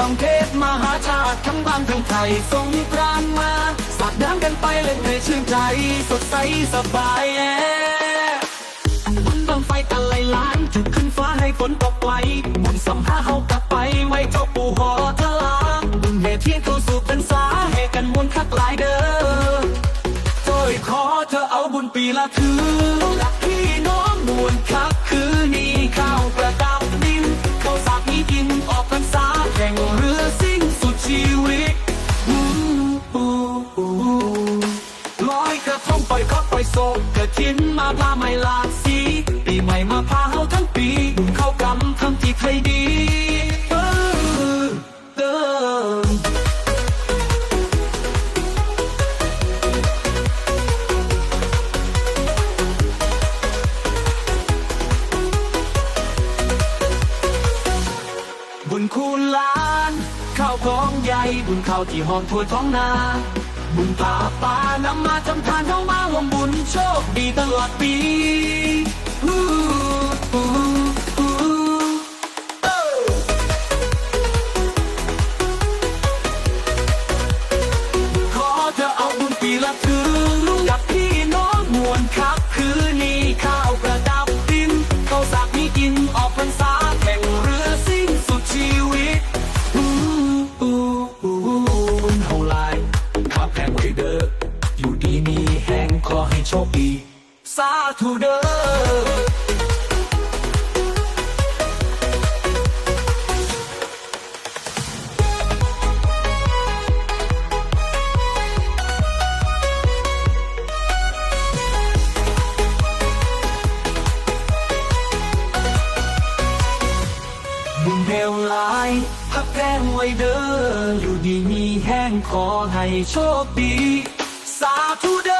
ต้องเทศมหาชาติทั้งบ้างทั้งไทยสงกรานมาสาดน้ำกันไปเล่นให้ชื่นใจ สดใสสบายแอบุญบังไฟตะไลล้านจุดขึ้นฟ้าให้ฝนตกไวบุญสัมภาเฮากลับไปไว้เจ้าปู่หอทลาบุญเหตุเทียนเข้าสู่พรรษาให้กันมวลคักหลายเด้อโดยขอเธอเอาบุญปีละคือ ทินมาพาไม่หลากสี ปีใหม่มาพาเฮาทั้งปีบุญเข้ากำทำที่ใครดีเออเออบุญคูณล้าน ข้าวของใหญ่บุญข้าวที่หอมทั่วท้องนา บุญป่าป่านำมาจำทานเข้ามารวมบุญโชคดีตลอดปี วหลลายพักแรงไว้เด้ออยู่ดีมีแห้งขอให้โชคดี สาธุเด้อ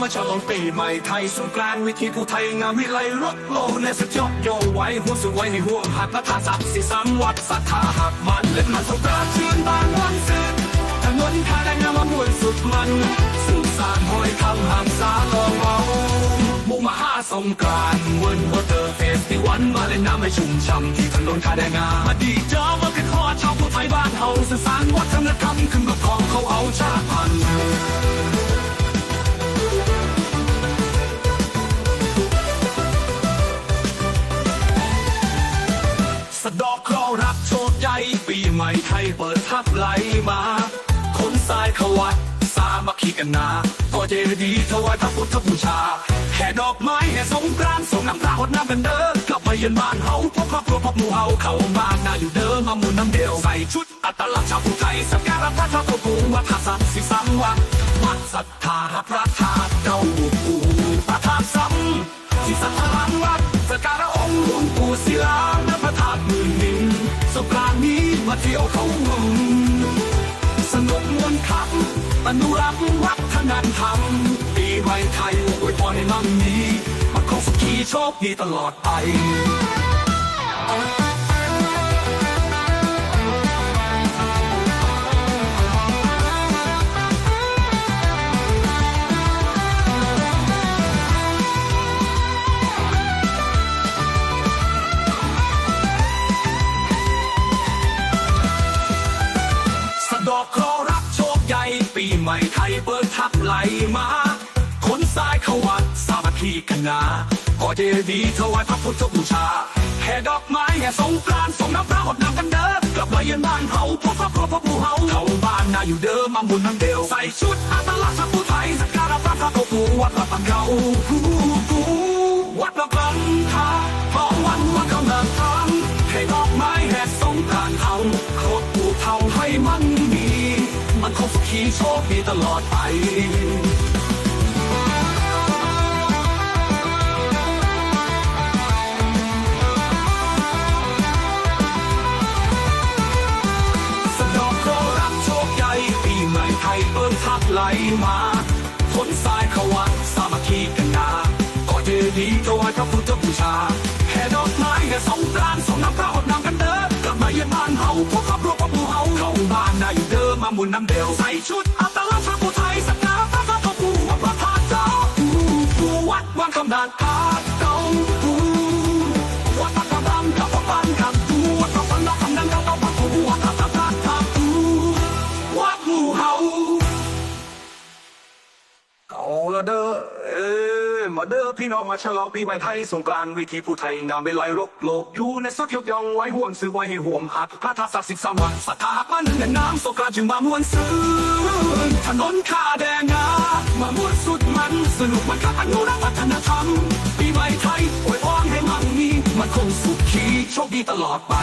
มาฉลองปีใหม่ไทยสงกรานต์วิธีผู้ไทยงามวิไลรถโลในสุดยอดโยไว้หัวสวยในห่วงหักและทานสักสิสามวัดศรัทธาหักมันเล่นมันสงกรานต์ชื่นบานวันสืบถนนทางแดงงามมวนสุดมันสุดสานหอยคำหางสาลองเมามุมหาสงกรานต์เวิร์นวอเตอร์เฟสติวันมาเล่นน้ำให้ชุ่มช่ำที่ถนนคาแดงงามมาดีเจอมาขึ้นฮอชาวผู้ไทยบ้านเฮาสื่อสารวัฒนธรรมขึ้นกับของเขาเอาชาติ ทับไหลมาคนสายขวัดสามัคคีกันนาก็เจดีย์ถวายพระพุทธบูชาแห่ดอกไม้แห่สงกรานต์ส่งน้ำตาหดน้ำกันเด้อกลับไปเยือนบ้านเฮาพบครอบครัวพบหมู่เฮาเข้าบ้านนาอยู่เดิมมาหมุนน้ำเดียวใส่ชุดอัตลักษณ์ชาวผู้ไทยสักการะพระเจ้าตัวปู่วัดท่าสัตว์สิสังวัดวัดศรัทธาพระธาตุเจ้าปู่พระธาตุซ้ำที่สัทธาวัด ที่ยวเขาวงสนุกมวนคักอนุรักษ์วัฒนธรรมปีใหม่ไทยอวยพรให้มั่งมีมันคงสุขีโชคดีตลอดไป ปีใหม่ไทยเปิดทับไหลมาคนสายเขาวัดสามัคคีกันนาก่อเจดีย์ถวายพระพุทธบูชาแห่ดอกไม้แห่สงกรานต์ส่งน้ำพระหดน้ำกันเด้อกลับมาเยือนบ้านเฮาพบครอบครัวพบหมู่เฮาเขาบ้านนาอยู่เดิมมาบุญทั้งเดียวใส่ชุดอัตลักษณ์ชาวผู้ไทยสักการะพระพระปู่วัดพระปังเก่า ตลอดไปสนองเคราะห์รับโชคใหญ่ปีใหม่ไทยเปิดทักไหลมาทนสายขวัญสามัคคีกันนาก็เจดีย์ถวายพระพุทธบูชาแห่ดอกไม้แห่สงกรานต์ส่งน้ำพระหดน้ำกันเด้อกลับมาเยี่ยมบ้านเฮาพวกครอบรัวพวกภูเฮาเข้าบ้านนายเดิมมาหมุนน้ำเดียวใส่ชุด มาเด้อพี่น้องมาฉลองปีใหม่ไทยสงกรานต์วิธีผู้ไทยนามไปลอยรกโลกอยู่ในสุดยกย่องไว้ห่วงซื้อไว้ให้ห่วงหักพระธาตุศักดิ์สิทธิ์สามวันศรัทธาหักมันในน้ำสงกรานต์จึงมามวนซื้อถนนข้าแดงงามามวนสุดมันสนุกมันกับอนุรักษ์วัฒนธรรมปีใหม่ไทยอวยพรให้มั่งมีมันคงสุขีโชคดีตลอดไป